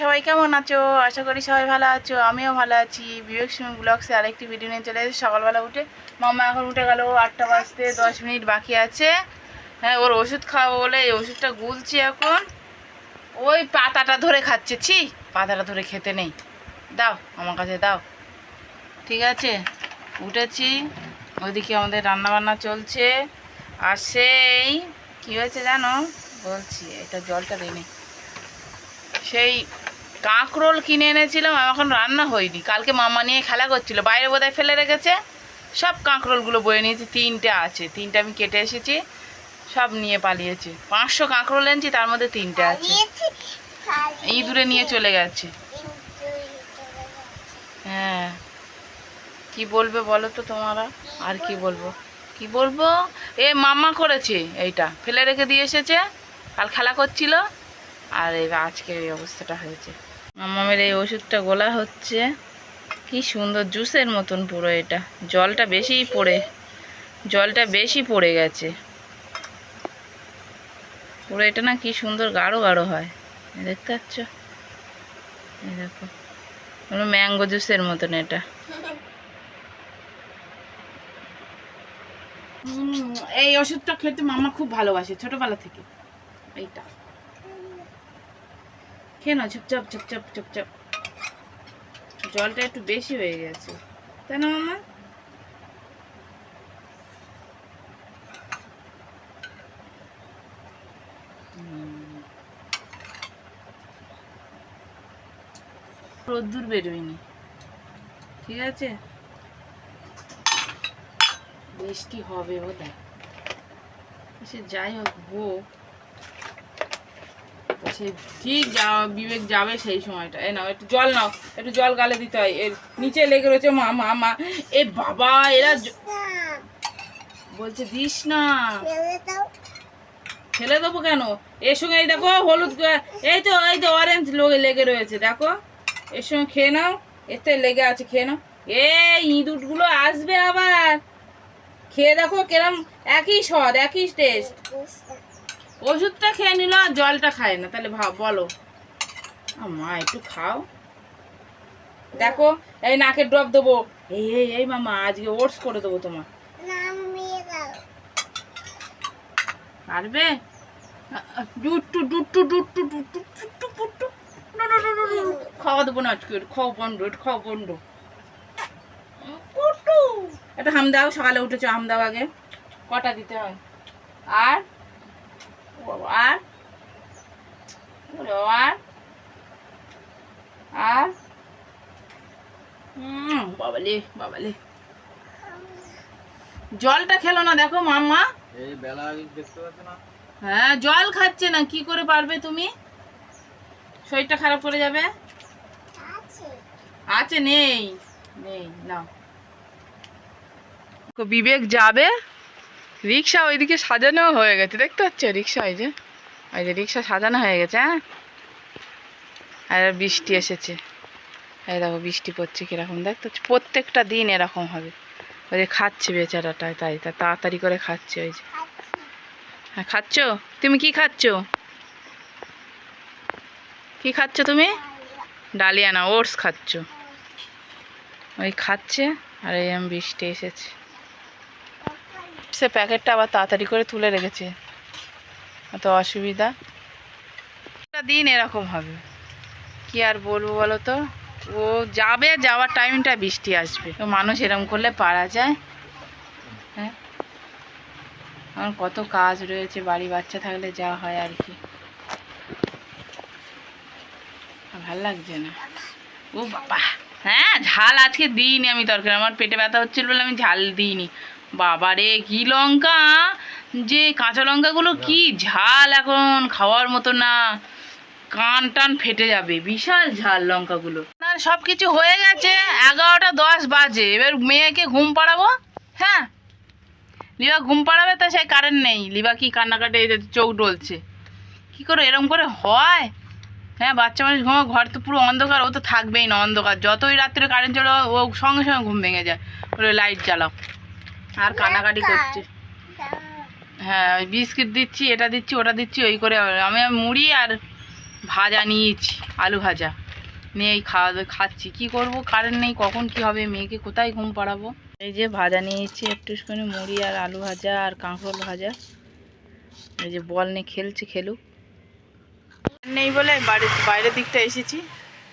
সবাই কেমন আছো? আশা করি সবাই ভালো আছো, আমিও ভালো আছি। বিবেক সুমি ব্লগসে আরেকটি ভিডিও নিয়ে চলে এসেছি। সকালবেলা উঠে মামা এখন উঠে গেল আটটা বাজতে দশ মিনিট বাকি আছে। হ্যাঁ ওর ওষুধ খাওয়াবো বলে এই ওষুধটা গুলছি এখন। ওই পাতাটা ধরে খাচ্ছে, ছি, পাতাটা ধরে খেতে নেই। দাও, আমার কাছে দাও। ঠিক আছে, উঠেছি। ওইদিকে আমাদের রান্নাবান্না চলছে। আর সেই, কী হয়েছে জানো? বলছি, এটা জলটা দিই সেই কাঁকরোল কিনে এনেছিলাম এখন রান্না হয়নি। কালকে মামা নিয়ে খেলা করছিল বাইরে বোধহয় ফেলে রেখেছে। সব কাঁকরোলগুলো বয়ে নিয়েছি তিনটে আছে। তিনটে আমি কেটে এসেছি সব নিয়ে পালিয়েছে। পাঁচশো কাঁকরোল এনেছি তার মধ্যে তিনটে আছে। ইঁদুরে নিয়ে চলে গেছে। হ্যাঁ। কি বলবে বলো তো তোমরা? আর কি বলব? কি বলব? এ মামা করেছে এইটা ফেলে রেখে দিয়ে এসেছে কাল খেলা করছিল আর এই আজকে এই অবস্থাটা হয়েছে। মামামের এই ওষুধটা গোলা হচ্ছে। কি সুন্দর জুসের মতন পুরো এটা। জলটা বেশিই পড়ে। জলটা বেশি পড়ে গেছে। পুরো এটা না কি সুন্দর গাঢ় গাঢ় হয়। দেখতে পাচ্ছ? দেখো। ম্যাঙ্গো জুসের মতন এটা। এই ওষুধটা খেতে মামা খুব ভালোবাসে, ছোটবেলা থেকে। এইটা। খেয়ে না চুপচাপ চুপচাপ চুপচাপ জলটা একটু বেশি হয়ে গেছে। তাই না, মামা? রোদ্দুর বেরোয়নি। ঠিক আছে? বৃষ্টি হবে বোধ সে যাই হোক হোক। সে ঠিক যা বিবেক যাবে সেই সময়টা। এ নাও একটু জল নাও একটু জল গালে দিতে হয়। এর নিচে লেগে রয়েছে মা মা মা। এ বাবা এরা বলছে দিস না ফেলে দেবো কেন? এর সঙ্গে এই দেখো হলুদ এই তো এই তো অরেঞ্জ লোকে লেগে রয়েছে দেখো। এর সঙ্গে খেয়ে নাও এতে লেগে আছে খেয়ে নাও। এই ইঁদুরগুলো আসবে আবার। খেয়ে দেখো কেরম একই স্বাদ একই টেস্ট ওষুধটা খেয়ে নিল আর জলটা খায় না। তাহলে ভাব বলো। মা একটু খাও। দেখো এই নাকের ড্রপ দেবো। এই এই এই মামা আজকে ওটস করে দেবো তোমার। পারবে? ডুট্টু ডুট্টু ডুট্টু ডুট্টু ডু, ডু। খাওয়া দেবো না আজকে খাও বন্ধ খাও বন্ধ। একটা হাম দাও সকালে উঠেছো হাম দাও আগে। কটা দিতে হয়? আর? আর? আর? আর? বাবালে বাবালে। জলটা খেলো না দেখো মাম্মা। এই বেলা আগে দেখতে পাচ্ছ না? হ্যাঁ জল খাচ্ছে না কি করে পারবে তুমি? শরীরটা খারাপ করে যাবে? আছে। নেই। নেই না বিবেক যাবে? রিক্সা ওইদিকে সাজানো হয়ে গেছে। দেখতে পাচ্ছ রিক্সা ওই যে? ওই যে রিক্সা সাজানো হয়ে গেছে হ্যাঁ? আর বৃষ্টি এসেছে। এই দেখো, বৃষ্টি পড়ছে কীরকম। দেখতে পাচ্ছ, প্রত্যেকটা দিন এরকম হবে। ওই যে খাচ্ছে বেচারাটা, তাই, তা তাড়াতাড়ি করে খাচ্ছে ওই যে। হ্যাঁ খাচ্ছ? তুমি কি খাচ্ছ? কি খাচ্ছ তুমি? ডালিয়া না ওটস খাচ্ছ। ওই খাচ্ছে, আর এই বৃষ্টি এসেছে। সে প্যাকেটটা আবার তাড়াতাড়ি করে তুলে রেখেছে। এত অসুবিধা? দিন এরকম হবে। কি আর বলব বলো তো? ও যাবে, যাওয়ার টাইমটা বৃষ্টি আসবে। তো মানুষ এরকম করলে পারা যায়। হ্যাঁ? আমার কত কাজ রয়েছে, বাড়ি বাচ্চা থাকলে যা হয় আর কি। ভালো লাগছে না। ও বাবা হ্যাঁ ঝাল আজকে দিইনি আমি তরকারি। আমার পেটে ব্যথা হচ্ছিল বলে আমি ঝাল দিইনি। বাবা রে কি লঙ্কা? যে কাঁচা লঙ্কাগুলো কি ঝাল এখন খাওয়ার মতো না। কান টান ফেটে যাবে বিশাল ঝাল লঙ্কাগুলো। না সব কিছু হয়ে গেছে এগারোটা দশ বাজে। এবার মেয়েকে ঘুম পাড়াবো? হ্যাঁ। লিবা ঘুম পাড়াবে তা সেই কারেন্ট নেই। লিবা কি কান্নাকাটে চোখ ডলছে। কি করে এরম করে হয়? হ্যাঁ বাচ্চা মানুষ ঘুমা ঘর তো পুরো অন্ধকার ও তো থাকবেই না অন্ধকার। যতই রাত্রে কারেন্ট চলো ও সঙ্গে সঙ্গে ঘুম ভেঙে যায়। ওরে লাইট জ্বালাও। আর কানাকাটি করছে। হ্যাঁ ওই বিস্কিট দিচ্ছি, এটা দিচ্ছি, ওটা দিচ্ছি, ওই করে আমি মুড়ি আর ভাজা নিয়েছি, আলু ভাজা। নিয়ে এই খাওয়া খাচ্ছি। কি করব? কারেন্ট নেই, কখন কি হবে? মেয়েকে কোথায় ঘুম পাড়াবো? এই যে ভাজা নিয়েছি, একটু করে মুড়ি আর আলু ভাজা আর কাঁকরোল ভাজা। এই যে বল নিয়ে খেলছে, খেলুক। নেই বলে বাড়ির বাইরের দিকটা এসেছি।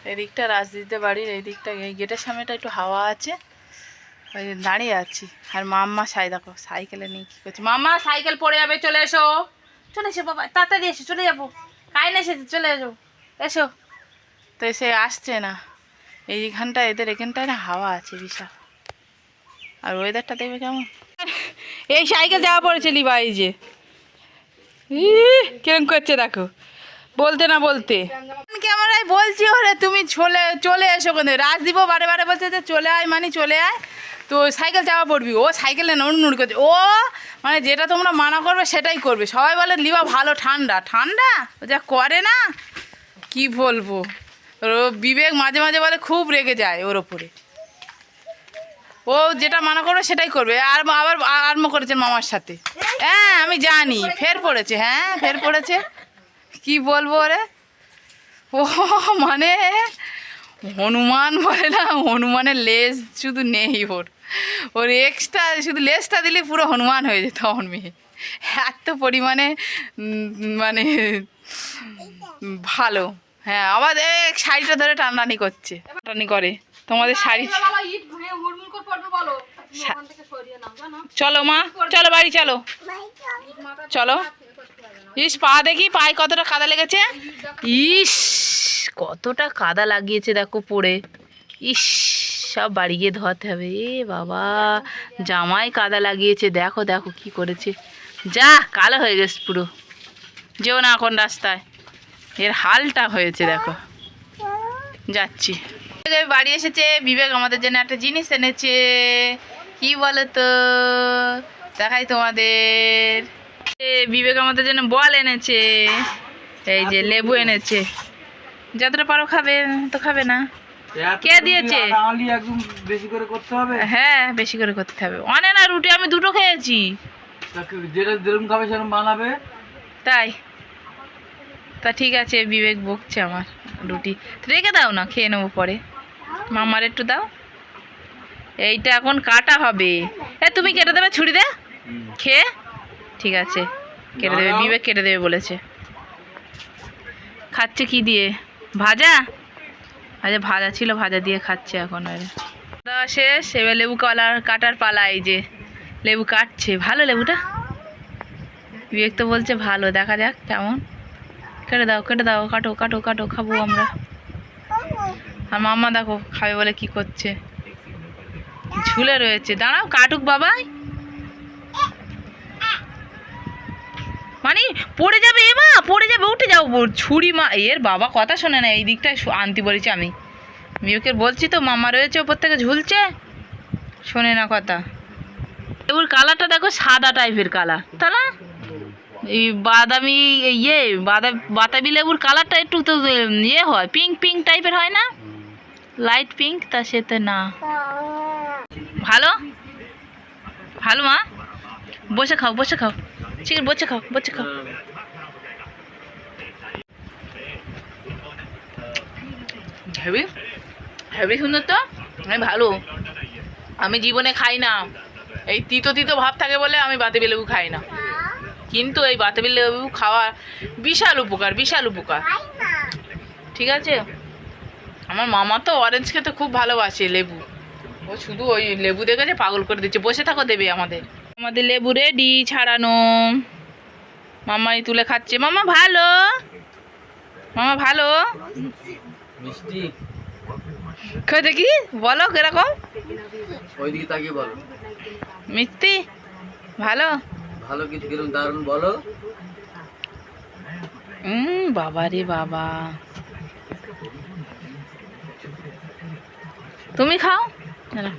এই দিকটা রাজদিতে বাড়ির, এই দিকটা, এই গেটের সামনেটা একটু হাওয়া আছে। ওই দাঁড়িয়ে আছি। আর মাম্মা সাই দেখো সাইকেলে নিয়ে কী করছে। মাম্মা সাইকেল পড়ে যাবে চলে এসো। চলে এসো বাবা তাড়াতাড়ি এসো চলে যাব। কাই না এসেছে চলে এসো। এসো। তো এসে আসছে না। এইখানটা এদের এখানটায় না হাওয়া আছে বিশাল। আর ওয়েদারটা দেখবে কেমন? এই সাইকেল যাওয়া পড়েছে লিবা এই যে কিরম করছে দেখো। বলতে না বলতে। ক্যামেরায় বলছি ওরে তুমি চলে চলে এসো কোন রাজদীপও বারে বারে বলছে যে চলে আয় মানে চলে আয়। তো সাইকেল চাপা পড়বি, ও সাইকেলে নড় করছে ও মানে যেটা তোমরা মানা করবে সেটাই করবে। সবাই বলে, লিবা ভালো, ঠান্ডা। ঠান্ডা? ও যা করে না? কি বলব? বিবেক মাঝে মাঝে বলে, খুব রেগে যায় ওর ওপরে। ও যেটা মানা করবে সেটাই করবে। আর আবার আরম্ভ করেছে মামার সাথে। হ্যাঁ আমি জানি। ফের পড়েছে হ্যাঁ ফের পড়েছে। কি বলব ওরে? ও মানে হনুমান বলে না, হনুমানের লেজ শুধু নেই ওর। ওর এক্সট্রা শুধু লেজটা দিলে পুরো হনুমান হয়ে যেত আমার মেয়ে। এত পরিমাণে মানে ভালো। হ্যাঁ আবার শাড়িটা ধরে টানাটানি করছে। টানি করে। তোমাদের শাড়ি চলো মা চলো বাড়ি চলো। চলো। ইস পা দেখি পায়ে কতটা কাদা লেগেছে? ইস কতটা কাদা লাগিয়েছে দেখো পড়ে ইস। সব বাড়ি গিয়ে ধোয়াতে হবে। এ বাবা, জামাই কাদা লাগিয়েছে। দেখো দেখো কি করেছে। যা, কালো হয়ে গেছে পুরো। যেও না এখন রাস্তায়। এর হালটা হয়েছে, দেখো। যাচ্ছি। বাড়ি এসেছে। বিবেক আমাদের জন্য একটা জিনিস এনেছে। কি বলো তো দেখাই তোমাদের। বিবেক আমাদের জন্য বল এনেছে। এই যে লেবু এনেছে। যতটা পারো খাবে, তো খাবে না। কে দিয়েছে? একদম বেশি করে করতে হবে? হ্যাঁ বেশি করে করতে হবে। অনে না রুটি আমি দুটো খেয়েছি। যেটা যেরকম খাবে সেরকম বানাবে? তাই? তা ঠিক আছে বিবেক বকছে আমার রুটি। রেখে দাও না খেয়ে নেব পরে। মামার একটু দাও। এইটা এখন কাটা হবে। এ তুমি কেটে দেবে ছুরি দে। খেয়ে? ঠিক আছে কেটে দেবে। বিবেক কেটে দেবে বলেছে। খাচ্ছে কি দিয়ে? ভাজা? আচ্ছা ভাজা ছিল, ভাজা দিয়ে খাচ্ছে এখন আর। দাওয়া শেষ, এবার লেবু কলার কাটার পালা এই যে। লেবু কাটছে। ভালো লেবুটা? বিবেক তো বলছে ভালো, দেখা যাক কেমন। কেটে দাও কেটে দাও, কাটো কাটো কাটো, খাব আমরা। আর মাম্মা দেখো খাবে বলে কি করছে। ঝুলে রয়েছে। দাঁড়াও, কাটুক বাবাই। মানে পড়ে যাবে এ মা, পড়ে যাবে, উঠে যাও। ছুরি মা, এর বাবা কথা শোনে না, এই দিকটায় আনতে বলেছি আমি। বিবেকের বলছি তো, মামা রয়েছে ওপর থেকে, ঝুলছে? শোনে না কথা। লেবুর কালারটা দেখো, সাদা টাইপের কালার। তা না? এই বাদামি ইয়ে বাদা বাতাবি লেবুর কালারটা একটু তো ইয়ে হয় পিঙ্ক পিঙ্ক টাইপের হয় না? লাইট পিঙ্ক তা সেতে না। ভালো? ভালো মা? বসে খাও বসে খাও। আছে বসে খাও বসে খাও হেভি হেভি সুন্দর তো? আমি ভালো। আমি জীবনে খাই না। এই তিতো তিতো ভাব থাকে বলে আমি বাতাবি লেবু খাই না। কিন্তু এই বাতাবি লেবু খাওয়া বিশাল উপকার বিশাল উপকার। ঠিক আছে? আমার মামা তো অরেঞ্জ খেতে খুব ভালোবাসে লেবু। ও শুধু ওই লেবু দেখেছে পাগল করে দিচ্ছে। বসে থাকো দেবে আমাদের। আমাদের লেবু রেডি ছাড়ানো। মামাই তুলে খাচ্ছে। মামা ভালো? মামা ভালো? খেয়ে দেখি বলো কীরকম? ওইদিকে তাকিয়ে বলো। মিষ্টি? ভালো? ভালো কিছু কীরকম? দারুণ বলো। হুম বাবা রে বাবা। তুমি খাও? দাঁড়াও।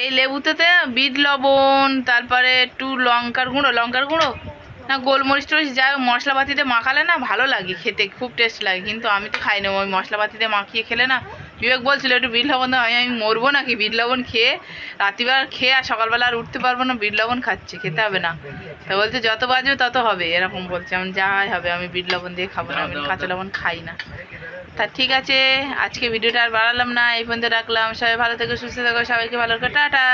এই লেবুতে বিট লবণ তারপরে একটু লঙ্কার গুঁড়ো লঙ্কার গুঁড়ো? না গোলমরিচ টরিচ যাই হোক মশলাপাতিতে মাখালে না ভালো লাগে খেতে খুব টেস্ট লাগে। কিন্তু আমি তো খাই না ওই মশলাপাতিতে মাখিয়ে খেলে না বিবেক বলছিল একটু বিট লবণ আমি আমি মরবো নাকি? বিট লবণ খেয়ে রাত্রিবেলা খেয়ে আর সকালবেলা আর উঠতে পারব না বিট লবণ খাচ্ছি খেতে হবে না। তা বলছে যত বাজবে তত হবে। এরকম বলছে আমি যা হয় হবে আমি বিট লবণ দিয়ে খাব না আমি কাঁচা লবণ খাই না। তা ঠিক আছে, আজকে ভিডিওটা আর বাড়ালাম না, এই পর্যন্ত রাখলাম। সবাই ভালো থেকো, সুস্থ থেকো, সবাইকে ভালো করে টাটা।